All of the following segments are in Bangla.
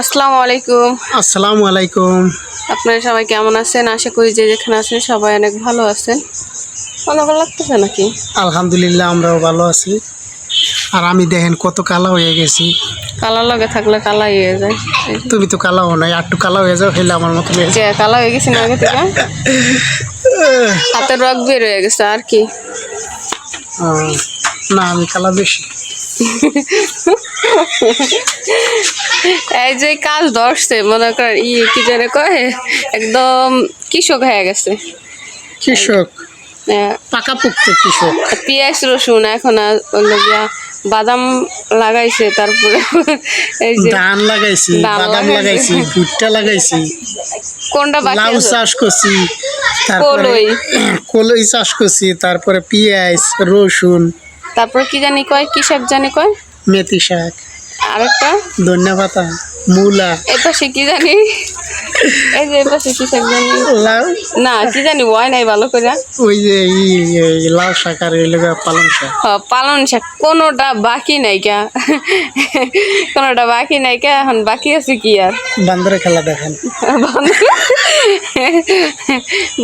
আসসালামু আলাইকুম। আসসালামু আলাইকুম। আপনারা সবাই কেমন আছেন? আশা করি যে যেখানে আছেন সবাই অনেক ভালো আছেন। ভালো ভালো লাগতেছে নাকি? আলহামদুলিল্লাহ আমরাও ভালো আছি। আর আমি দেখেন কত কালা হয়ে গেছি। কালা লগে থাকলে কালাই হয়ে যায়। তুমি তো কালা হো নাই একটু কালা হয়ে যাও হইলে আমার মতো কালা হয়ে গেছি না আগে থেকে। হাতের রগ বের হয়ে গেছে আর কি? না আমি কালা বেশি। এই যে কাজ ধরছে মনে করেন ই কি জানে কয় একদম কৃষক হয়ে গেছে। কৃষক? আহ, পাকাপোক্ত কৃষক। পেঁয়াজ রসুন এখন আর বাদাম লাগাইছে তারপরে এই যে ধান লাগাইছি বাদাম লাগাইছি। ভুট্টা লাগাইছি। কোনটা বাকি লাউ চাষ করছি কলই। কলই চাষ করছি তারপরে পেঁয়াজ রসুন। তারপরে কি জানি কয় কি শাক জানি কয়? মেথি শাক। আরেকটা? ধনিয়া পাতা মূলা। এ পাশে কি জানি? এই যে এ পাশে কি শাক জানি? লাউ? না কি জানি হয় নাই ভালো করে। ওই যে লাউ শাক আর এই লগা পালং শাক। হ, পালন শাক কোনোটা বাকি নাই কা? কোনোটা বাকি নাই কা? এখন বাকি আছে কি আর? বান্দরে খেলা দেখেন।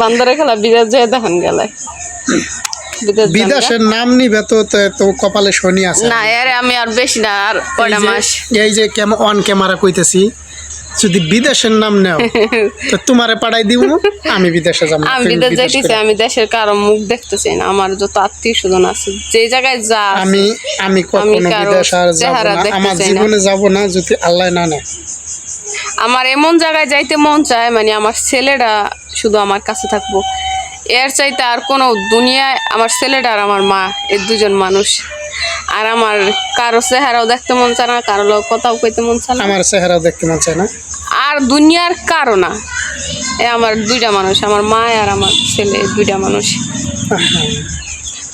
বান্দরে খেলা বিদেশ যায় তখন গেলে। বিদেশের নাম নিবে তো কপালে শনি আছে। না আরে আমি আর বেশি না আর কয়টা মাস? এই যে অন ক্যামেরা কইতেছি যদি বিদেশের নাম নেও তো তোমারে পাঠাই দিব আমি বিদেশে যাব আমি বিদেশ যাইতেছি আমি দেশের কারও মুখ দেখতেছি না আমার যত আত্মীয় স্বজন আছে যে জায়গায় যা আমি আমি কখনো বিদেশ আর যাব না আমার জীবনে যাব না যদি আল্লাহ না নেয়। আমার এমন জায়গায় যাইতে মন চায় মানে আমার ছেলেটা শুধু আমার কাছে থাকব এর চাইতে আর কোনো দুনিয়ায় আমার ছেলেটা আর আমার মা এই দুজন মানুষ। আর আমার কারও চেহারাও দেখতে মন চায় না কারও লোক কথাও কইতে মন চায় না। আমার চেহারাও দেখতে মন চায় না। আর দুনিয়ার কারও না। এ আমার দুইটা মানুষ আমার মা আর আমার ছেলে দুইটা মানুষ।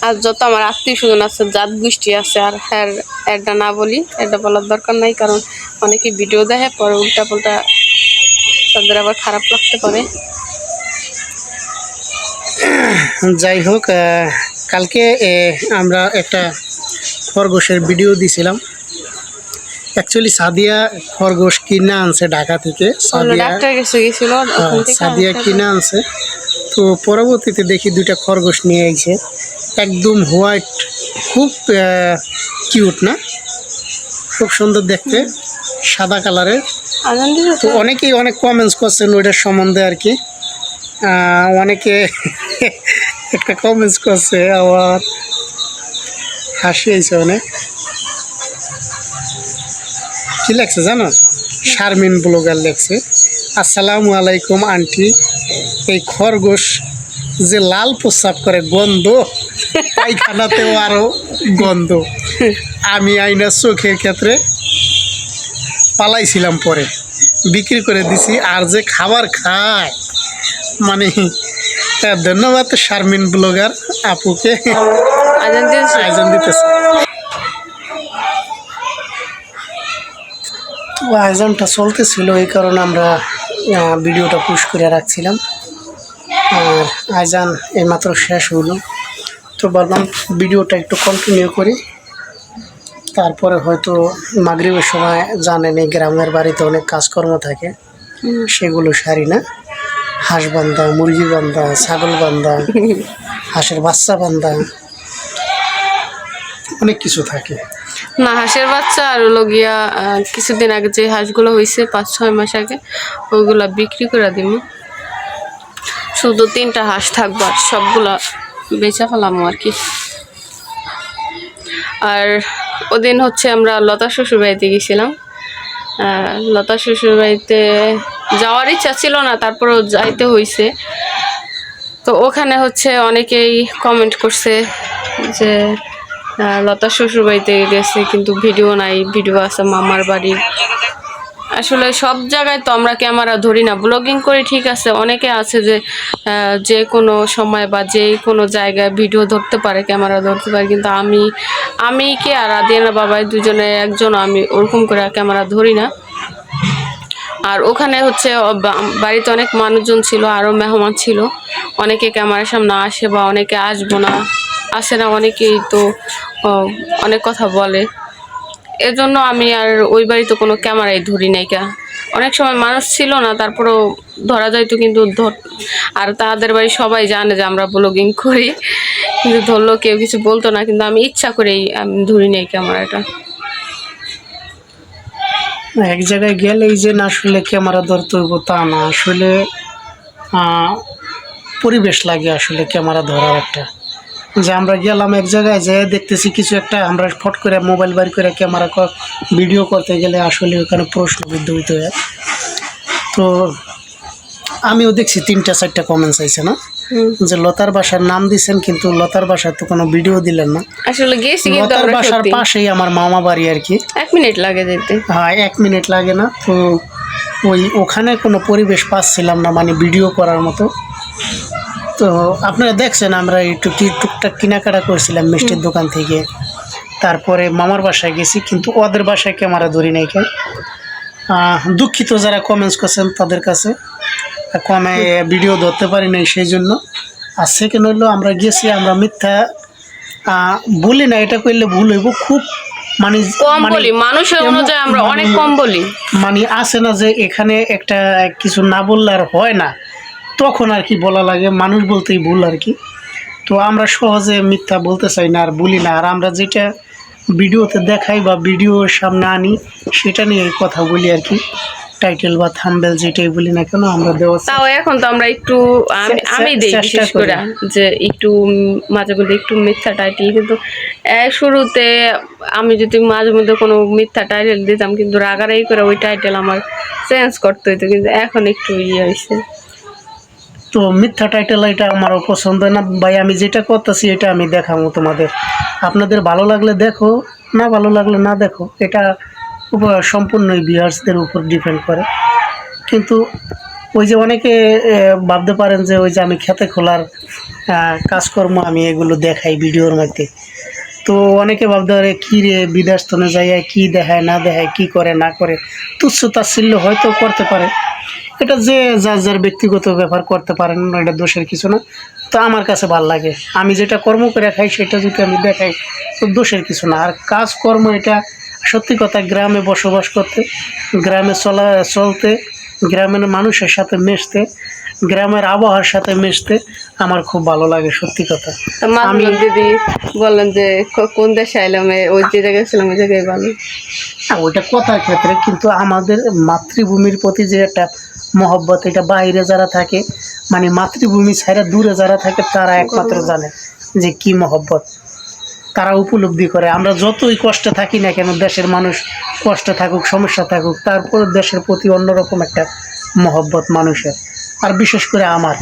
আর যত আমার আত্মীয় স্বজন আছে জাত গোষ্ঠী আছে আর হ্যার এটা না বলি এটা বলার দরকার নাই কারণ অনেকে ভিডিও দেখে পরে উল্টা পাল্টা তাদের আবার খারাপ লাগতে পারে। যাই হোক কালকে আমরা একটা খরগোশের ভিডিও দিছিলাম। অ্যাকচুয়ালি সাদিয়া খরগোশ কিনে আনছে ঢাকা থেকে। সাদিয়া হ্যাঁ, সাদিয়া কিনে আনছে। তো পরবর্তীতে দেখি দুইটা খরগোশ নিয়ে আইছে। একদম হোয়াইট খুব কিউট না? খুব সুন্দর দেখতে সাদা কালারের তো অনেকেই অনেক কমেন্টস করছেন ওইটার সম্বন্ধে আর কি। অনেকে একটা কমেন্টস করছে, আবার হাসি আইছে অনেক। কি লেখছে জানো? শারমিন ব্লগার লেখছে, আসসালামু আলাইকুম, আন্টি। এই খরগোশ যে লাল প্রস্রাব করে, গন্ধ। পায়খানাতেও আরও গন্ধ। আমি আইনা চোখের ক্ষেত্রে পালাইছিলাম পরে। বিক্রি করে দিছি, আর যে খাবার খায় মানে ধন্যবাদ শারমিন ব্লগার আপুকে। আয়োজন দিতেছে। তো আয়োজনটা চলতেছিল এই কারণে আমরা ভিডিওটা পুশ করে রাখছিলাম। আর আয়োজন এইমাত্র শেষ হলো। তো বললাম ভিডিওটা একটু কন্টিনিউ করি। তারপরে হয়তো মাগরিবের সময় জানেন এই গ্রামের বাড়িতে অনেক কাজকর্ম থাকে সেগুলো সারি না। হাঁস বান্ধা মুরগি বান্ধা ছাগল বান্ধা হাঁসের বাচ্চা বান্ধা অনেক কিছু থাকে। না হাঁসের বাচ্চা আর হলো গিয়া কিছুদিন আগে যে হাঁসগুলো হয়েছে পাঁচ ছয় মাস আগে ওইগুলা বিক্রি করে দিব শুধু তিনটা হাঁস থাকব আর সবগুলা বেচা ফেলাম আর কি। আর ওদিন হচ্ছে আমরা লতা শ্বশুর বাড়িতে গেছিলাম। লতা শ্বশুর বাড়িতে যাওয়ার ইচ্ছা ছিল না, তারপরেও যাইতে হয়েছে তো ওখানে হচ্ছে অনেকেই কমেন্ট করছে যে লতা শ্বশুর বাড়িতে গেছে কিন্তু ভিডিও নাই, ভিডিও আছে মামার বাড়ির। আসলে সব জায়গায় তো আমরা ক্যামেরা ধরি না। ব্লগিং করে, ঠিক আছে। অনেকে আছে যে যে কোনো সময় বা যে কোনো জায়গায় ভিডিও ধরতে পারে, ক্যামেরা ধরতে পারে, কিন্তু আমি আমি কি আর আদিয়ানা বাবাই দুজনে একজন আমি ওরকম করে ক্যামেরা ধরি না। আর ওখানে হচ্ছে বাড়িতে অনেক মানুষজন ছিল, আরও মেহমান ছিল। অনেকে ক্যামেরার সামনে আসে বা অনেকে আসব না। আসে না, অনেকেই তো অনেক কথা বলে। এজন্য আমি আর ওই বাড়িতে কোনো ক্যামেরাই ধরি নাই কা। অনেক সময় মানুষ ছিল না, তারপরেও ধরা যাইতো কিন্তু আর তাদের বাড়ি সবাই জানে যে আমরা ব্লগিং করি। কিন্তু ধরলো কেউ কিছু বলতো না, কিন্তু আমি ইচ্ছা করেই আমি ধরি নেই ক্যামেরাটা। এক জায়গায় গেলেই যে না আসলে ক্যামেরা ধরতে হইব তা না। আসলে পরিবেশ লাগে আসলে ক্যামেরা ধরার একটা। যে আমরা গেলাম এক জায়গায় যে দেখতেছি কিছু একটা আমরা ফট করে মোবাইল বাড়ি করে ক্যামেরা ভিডিও করতে গেলে আসলে ওখানে প্রশ্নবিদ্ধ হইতে হয়। তো আমিও দেখছি তিনটা চারটা কমেন্টস আইছে না। যে লতার বাসার নাম দিছেন কিন্তু লতার বাসার তো কোনো ভিডিও দিলেন না। আসলে গেছি কিন্তু লতার বাসার পাশেই আমার মামা বাড়ি আর কি। এক মিনিট লাগে যেতে। হ্যাঁ এক মিনিট লাগে না। তো ওই ওখানে কোনো পরিবেশ পাচ্ছিলাম না মানে ভিডিও করার মতো। তো আপনারা দেখছেন আমরা একটু টুকটাক কেনাকাটা করছিলাম মিষ্টির দোকান থেকে। তারপরে মামার বাসায় গেছি কিন্তু ওদের বাসায় ক্যামেরা ধরি নাই কেন দুঃখিত যারা কমেন্টস করছেন তাদের কাছে। কমে ভিডিও ধরতে পারি নাই সেই জন্য। আর সেকেন্ড হইল আমরা গেছি আমরা মিথ্যা বলি না এটা করলে ভুল হইব। খুব মানে কম মানে বলি মানুষের অনুযায়ী আমরা অনেক মানে- কম বলি। মানে আছে না যে এখানে একটা কিছু না বললে আর হয় না। তখন আর কি বলা লাগে মানুষ বলতেই ভুল আর কি। তো আমরা সহজে মিথ্যা বলতে চাই না আর বলি না। আর আমরা যেটা ভিডিওতে দেখাই বা ভিডিওর সামনে আনি সেটা নিয়ে কথা বলি আর কি। টাইটেল বা থাম্বেল যেটাই বলি না কেন আমরা দেওয়া তাও এখন তো আমরা একটু আমি দিই বিশেষ করে। যে একটু মাঝে মধ্যে একটু মিথ্যা টাইটেল কিন্তু শুরুতে আমি যদি মাঝে মধ্যে কোনো মিথ্যা টাইটেল দিতাম কিন্তু রাগারাগি করে ওই টাইটেল আমার চেঞ্জ করতে হইতো কিন্তু এখন একটু ইয়ে হয়েছে তো মিথ্যা টাইটেল এটা আমারও পছন্দ না। ভাই, আমি যেটা করতেছি এটা আমি দেখাবো তোমাদের। আপনাদের ভালো লাগলে দেখো, না ভালো লাগলে না দেখো, এটা সম্পূর্ণই ভিউয়ার্সদের উপর ডিপেন্ড করে। কিন্তু ওই যে অনেকে ভাবতে পারেন যে ওই যে আমি খেতে খোলার কাজকর্ম আমি এগুলো দেখাই ভিডিওর মধ্যে। তো অনেকে ভাবতে পারে, কী রে বিদেশ তনে যাই কী দেখায়, না দেখায়, কী করে, না করে? তুচ্ছ তাচ্ছিল্য হয়তো করতে পারে। এটা যে যার যার ব্যক্তিগত ব্যাপার করতে পারেন না, এটা দোষের কিছু না। তো আমার কাছে ভালো লাগে। আমি যেটা কর্ম করে খাই সেটা যদি আমি দেখাই তো দোষের কিছু না। আর কাজকর্ম এটা সত্যি কথা গ্রামে বসবাস করতে গ্রামে চলা চলতে গ্রামের মানুষের সাথে মিশতে গ্রামের আবহাওয়ার সাথে মিশতে আমার খুব ভালো লাগে সত্যি কথা। আমি- দিদি বললেন যে কোন দেশে আইলাম ওই যে জায়গায় ছিলাম ওই জায়গায় ভালো। হ্যাঁ ওইটা কথার ক্ষেত্রে কিন্তু আমাদের মাতৃভূমির প্রতি যে একটা মহব্বত এটা বাইরে যারা থাকে মানে মাতৃভূমি ছাড়া দূরে যারা থাকে তারা একমাত্র জানে যে কি মহব্বত। তারা উপলব্ধি করে। আমরা যতই কষ্টে থাকি না কেন দেশের মানুষ কষ্টে থাকুক সমস্যা থাকুক তারপর দেশের প্রতি অন্যরকম একটা মহব্বত মানুষের আর বিশেষ করে আমার।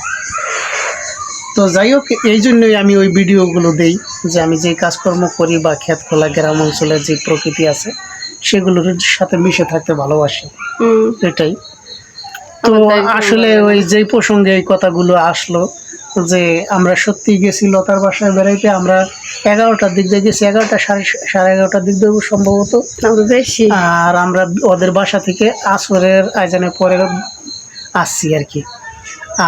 তো যাই হোক এই জন্যই আমি ওই ভিডিওগুলো দেই যে আমি যে কাজকর্ম করি বা ক্ষেত খোলা গ্রাম অঞ্চলের যে প্রকৃতি আছে সেগুলোর সাথে মিশে থাকতে ভালোবাসি। এটাই। তো আসলে ওই যেই প্রসঙ্গে এই কথাগুলো আসলো যে আমরা সত্যি গেছি লতার বাসায় বেড়াইতে আমরা এগারোটার দিক দিয়ে গেছি এগারোটা সাড়ে সাড়ে এগারোটার দিক দিয়ে সম্ভবত। বেশি। আর আমরা ওদের বাসা থেকে আসরের আয়োজনের পরে আসছি আর কি।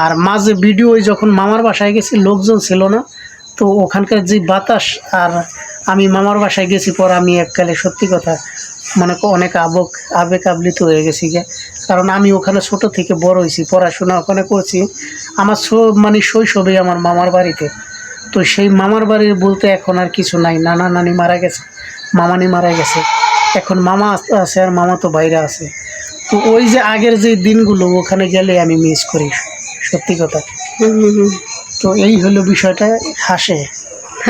আর মাঝে ভিডিও যখন মামার বাসায় গেছি লোকজন ছিল না তো ওখানকার যে বাতাস আর আমি মামার বাসায় গেছি পর আমি এককালে সত্যি কথা মনে কর অনেক আবেগ আবেগ আবলিত হয়ে গেছি গে। কারণ আমি ওখানে ছোট থেকে বড় হয়েছি পড়াশোনা ওখানে করছি। আমার সব মানে শৈশবে আমার মামার বাড়িতে। তো সেই মামার বাড়ির বলতে এখন আর কিছু নাই। নানা নানি মারা গেছে মামানি মারা গেছে। এখন মামা আস- আছে আর মামা তো বাইরে আছে। তো ওই যে আগের যে দিনগুলো ওখানে গেলে আমি মিস করি। সত্যি কথা। তো এই হলো বিষয়টা। হাসে।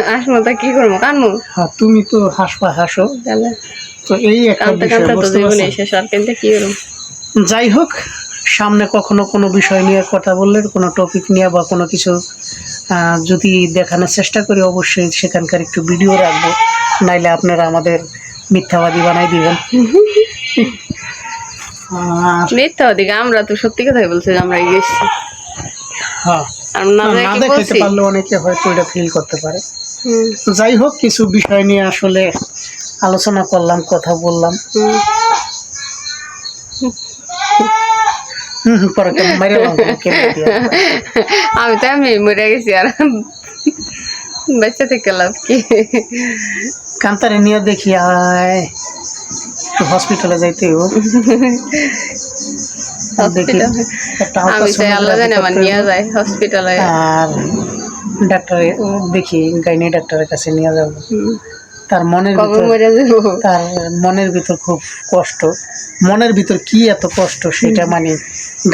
আসমো তা কি করব? কানবো? হ্যাঁ তুমি তো হাসপা হাসো। তাহলে। তো এই একটা বিষয় কানতে তো বুঝতে জীবনে পারছ? শেষ আর কিন্তু কি করব যাই হোক সামনে কখনো কোনো বিষয় নিয়ে কথা বললে কোনো টপিক নিয়ে বা কোনো কিছু যদি দেখানোর চেষ্টা করি অবশ্যই সেখানকার একটু ভিডিও রাখব। নাইলে আপনারা আমাদের মিথ্যাবাদী বানাই দিবেন। আর মিথ্যা আমরা তো সত্যি কথাই বলছি আমরা গেছি হ্যাঁ। না পারলে অনেকে হয়তো এটা ফিল করতে পারে। যাই হোক কিছু বিষয় নিয়ে আসলে আলোচনা করলাম কথা বললাম। আমি তো আমি মরে গেছি আর। বেঁচে থেকে লাভ কি? কান্তারে নিয়ে দেখি আয়। হসপিটালে যাইতে আর ডাক্তারে দেখি গাইনি ডাক্তারের কাছে নিয়ে যাব। তার মনের তার মনের ভিতর খুব কষ্ট। মনের ভিতর কি এত কষ্ট সেটা মানে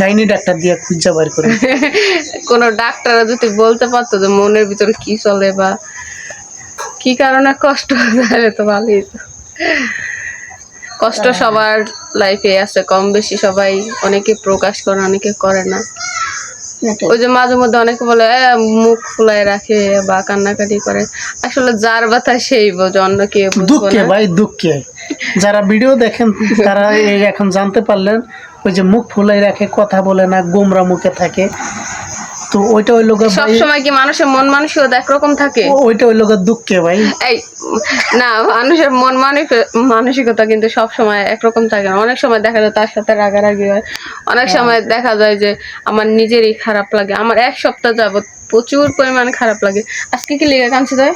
গাইনি ডাক্তার দিয়ে খুঁজা বার করে। কোনো ডাক্তার যদি বলতে পারতো যে মনের ভিতরে কি চলে বা কি কারণে কষ্ট তাহলে তো ভালোই কষ্ট সবার লাইফে আছে কম বেশি সবাই অনেকে প্রকাশ করে অনেকে করে না। ওই যে মাঝে মধ্যে অনেকে বলে "এ, মুখ ফুলায় রাখে বা কান্নাকাটি করে। আসলে যার ব্যথা সেই বোঝে অন্য কেউ দুঃখে ভাই দুঃখে। যারা ভিডিও দেখেন তারা এই এখন জানতে পারলেন ওই যে মুখ ফুলাই রাখে কথা বলে না গোমরা মুখে থাকে। তো ওইটা ওই লোকের সব সময় কি মানুষের মন মানসিকতা একরকম থাকে? ওইটা ওই লোকের দুঃখে ভাই। এই না মানুষের মন মানসিক- মানসিকতা কিন্তু সব সময় একরকম থাকে। না অনেক সময় দেখা যায় তার সাথে রাগারাগি হয়। অনেক সময় দেখা যায় যে আমার নিজেরই খারাপ লাগে। আমার এক সপ্তাহ যাবত প্রচুর পরিমাণে খারাপ লাগে। আজকে কি লেগে কাঁদছে তাই?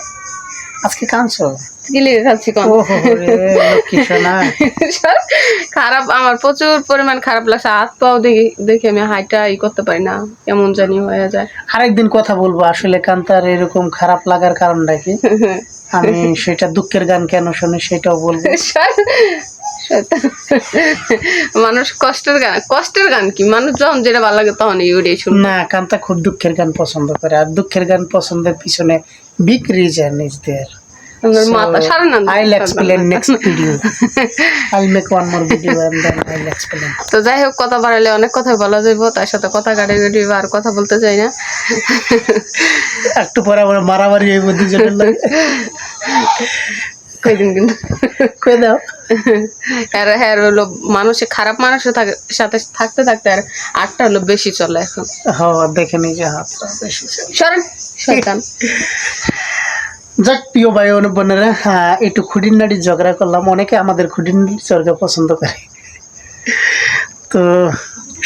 আজকে কাঁদছো? কি লেগে কম। খারাপ আমার প্রচুর পরিমাণ খারাপ লাগছে হাত পাও দেখে দেখে আমি হাইটা ই করতে পারি না জানি হয়ে যায়। আরেকদিন কথা বলব আসলে কান্তার এরকম খারাপ লাগার কারণটা কি? আমি সেটা দুঃখের গান কেন শুনি সেটাও বলব। মানুষ কষ্টের গান কষ্টের গান কি? মানুষ যখন যেটা ভালো লাগে তখন ইউরিয়ে শুনবে। না কান্তা খুব দুঃখের গান পছন্দ করে আর দুঃখের গান পছন্দের পিছনে বিগ রিজন ইজ দেয়ার আমার মাথা না I'll explain next video. I'll make one more video and then I'll explain. তো যাই হোক কথা বাড়ালে অনেক কথা বলা যাইব তার সাথে কথা কাটে কাটি আর কথা বলতে চাই না। একটু পরে আবার মারামারি হইব দুজনের লাগে। কইদিন কিন্তু। দাও। হ্যাঁ হ্যাঁ হলো মানুষে খারাপ মানুষের সাথে থাকতে থাকতে আর আটটা হলো বেশি চলে এখন। হ্যাঁ দেখে নিজে হাত। বেশি চলে। সরেন। শয়তান। যাক প্রিয় ভাই বোনেরা হ্যাঁ একটু খুঁটির নাড়ি ঝগড়া করলাম। অনেকে আমাদের নাড়ি ঝগড়া পছন্দ করে। তো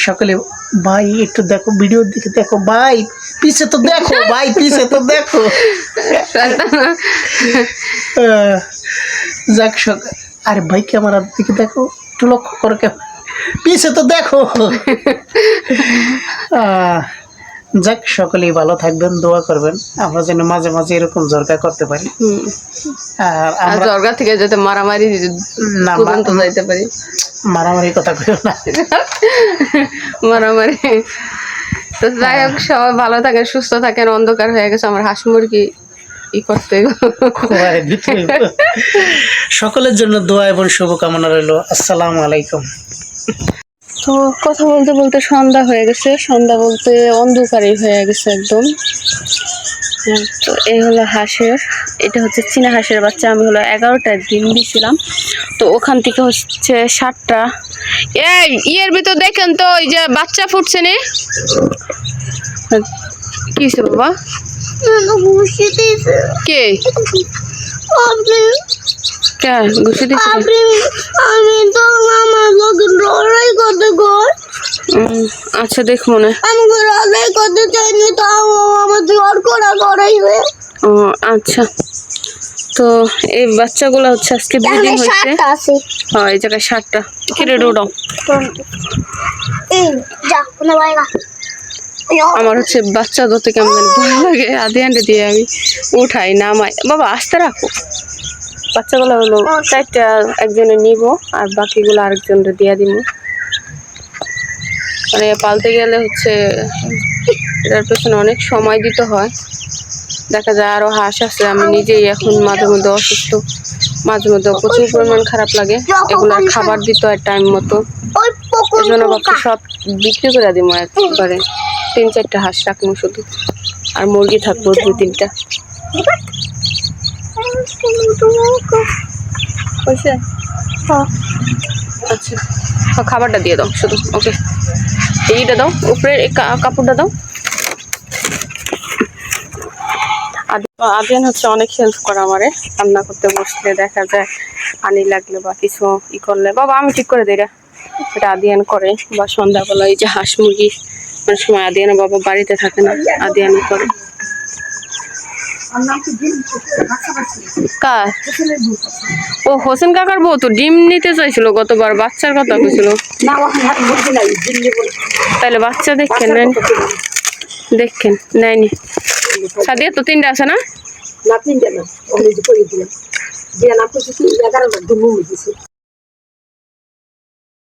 সকলে ভাই একটু দেখো ভিডিওর দিকে দেখো ভাই পিছে তো দেখো ভাই পিছে তো দেখো। যাক সক আরে ভাই ক্যামেরার দিকে দেখো একটু লক্ষ্য করো ক্যামেরা। পিছে তো দেখো। আহ, যাক সকলেই ভালো থাকবেন দোয়া করবেন। আমরা যেন মাঝে মাঝে এরকম জরকা করতে পারি। আর জর্গা থেকে যাতে মারামারি না, যাইতে পারি। মারামারি কথা কইও না। মারামারি। তো যাই হোক সবাই ভালো থাকেন সুস্থ থাকেন অন্ধকার হয়ে গেছে আমার হাঁস মুরগি ই করতে। সকলের জন্য দোয়া এবং শুভকামনা রইল। আসসালামু আলাইকুম। তো কথা বলতে বলতে সন্ধ্যা হয়ে গেছে। সন্ধ্যা বলতে অন্ধকারই হয়ে গেছে একদম। তো এই হলো হাঁসের এটা হচ্ছে চীনা হাঁসের বাচ্চা। আমি হলো এগারোটা দিন দিয়েছিলাম তো ওখান থেকে হচ্ছে ষাটটা এই ইয়ের ভিতর দেখেন তো ওই যে বাচ্চা ফুটছে নে। কি বাবা? কে? আমি তো লড়াই করতে গর আচ্ছা দেখ মনে। লড়াই করতে চাইনি আমার করা ও আচ্ছা। তো এই বাচ্চাগুলো হচ্ছে আজকে দুই দিন হয়েছে। হ্যাঁ এই জায়গায় ষাটটা কিরে ডোডাও আমার হচ্ছে বাচ্চা ধরতে কেমন ভালো লাগে। আধে আন্ডে দিয়ে আমি উঠাই নামাই। বাবা আস্তে রাখো। বাচ্চাগুলো হলো চারটা একজনে নিব, আর বাকিগুলো আরেকজনকে দিয়ে দিব মানে পালতে গেলে হচ্ছে এটার পেছনে অনেক সময় দিতে হয়। দেখা যায় আরও হাঁস আছে, আমি নিজেই এখন মাঝে মধ্যে অসুস্থ, মাঝে মধ্যে প্রচুর পরিমাণ খারাপ লাগে। এগুলো খাবার দিতে হয় টাইম মতো। এই জন্য সব বিক্রি করে দিব একবারে। তিন চারটা হাঁস রাখব শুধু। আর মুরগি থাকব দু তিনটা। হয়েছে আচ্ছা। খাবারটা দিয়ে দাও শুধু ওকে এইটা দাও উপরে কা- কাপড়টা দাও। আদি- আদিয়ান হচ্ছে অনেক হেল্প করে আমারে। রান্না করতে বসলে দেখা যায় পানি লাগলে বা কিছু ই করলে। বাবা আমি ঠিক করে দিই এটা আদিয়ান করে বা সন্ধ্যাবেলা এই যে হাঁস মুরগি অনেক সময় আদিয়ান বাবা বাড়িতে থাকে না আদিয়ানি করে। কার? ও, হোসেন কাকার বউ তো ডিম নিতে চাইছিল, গতবার বাচ্চার কথা বলছিল তাহলে বাচ্চা দেখেন, নেন। দেখেন, নেয়নি। সাদিয়া, তো তিনটা আছে না?